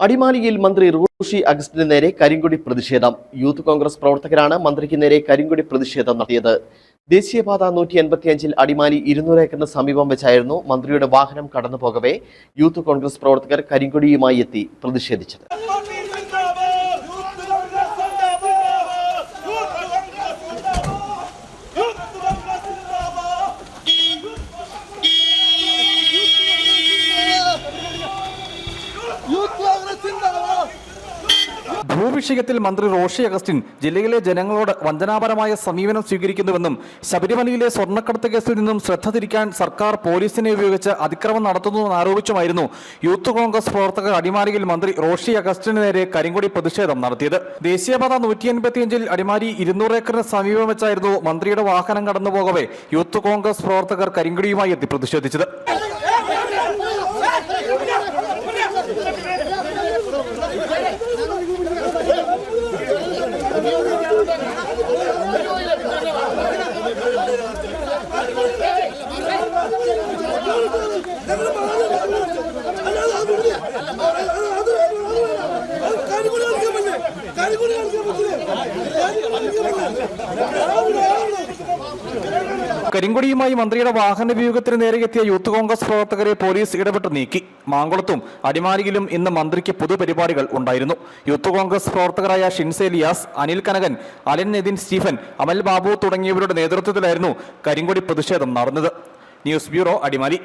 അടിമാലിയിൽ മന്ത്രി റൂഷി അഗസ്റ്റിന് നേരെ കരിങ്കൊടി പ്രതിഷേധം. യൂത്ത് കോൺഗ്രസ് പ്രവർത്തകരാണ് മന്ത്രിക്ക് നേരെ കരിങ്കൊടി പ്രതിഷേധം നടത്തിയത്. ദേശീയപാത നൂറ്റി എൺപത്തിയഞ്ചിൽ അടിമാലി ഇരുന്നൂറ് ഏക്കറിന് സമീപം വെച്ചായിരുന്നു മന്ത്രിയുടെ വാഹനം കടന്നുപോകവേ യൂത്ത് കോൺഗ്രസ് പ്രവർത്തകർ കരിങ്കൊടിയുമായി എത്തി പ്രതിഷേധിച്ചത് യൂത്ത് കോൺഗ്രസ് സിന്ദാബാദ് ഭൂവിഷയത്തിൽ മന്ത്രി റോഷി അഗസ്റ്റിൻ ജില്ലയിലെ ജനങ്ങളോട് വഞ്ചനാപരമായ സമീപനം സ്വീകരിക്കുന്നുവെന്നും ശബരിമലയിലെ സ്വർണക്കടത്ത് കേസിൽ നിന്നും ശ്രദ്ധ തിരിക്കാൻ സർക്കാർ പോലീസിനെ ഉപയോഗിച്ച് അതിക്രമം നടത്തുന്നുവെന്ന് ആരോപിച്ചുമായിരുന്നു. യൂത്ത് കോൺഗ്രസ് പ്രവർത്തകർ അടിമാലിയിൽ മന്ത്രി റോഷി അഗസ്റ്റിന് നേരെ കരിങ്കൊടി പ്രതിഷേധം നടത്തിയത്. ദേശീയപാത നൂറ്റി എൺപത്തിയഞ്ചിൽ അടിമാലി ഇരുന്നൂറ് ഏക്കറിന് സമീപം വെച്ചായിരുന്നു മന്ത്രിയുടെ വാഹനം കടന്നുപോകവേ യൂത്ത് കോൺഗ്രസ് പ്രവർത്തകർ കരിങ്കൊടിയുമായി എത്തി പ്രതിഷേധിച്ചത്. കരിങ്കൊടിയുമായി മന്ത്രിയുടെ വാഹന വ്യൂഹത്തിന് നേരെ എത്തിയ യൂത്ത് കോൺഗ്രസ് പ്രവർത്തകരെ പോലീസ് ഇടപെട്ട് നീക്കി. മാങ്കുളത്തും അടിമാലിയിലും ഇന്ന് മന്ത്രിക്ക് പൊതുപരിപാടികൾ ഉണ്ടായിരുന്നു. യൂത്ത് കോൺഗ്രസ് പ്രവർത്തകരായ ഷിൻസേലിയാസ് അനിൽ കനകൻ അലൻ നിതിൻ സ്റ്റീഫൻ അമൽ ബാബു തുടങ്ങിയവരുടെ നേതൃത്വത്തിലായിരുന്നു കരിങ്കൊടി പ്രതിഷേധം നടന്നത്. News bureau Adimali.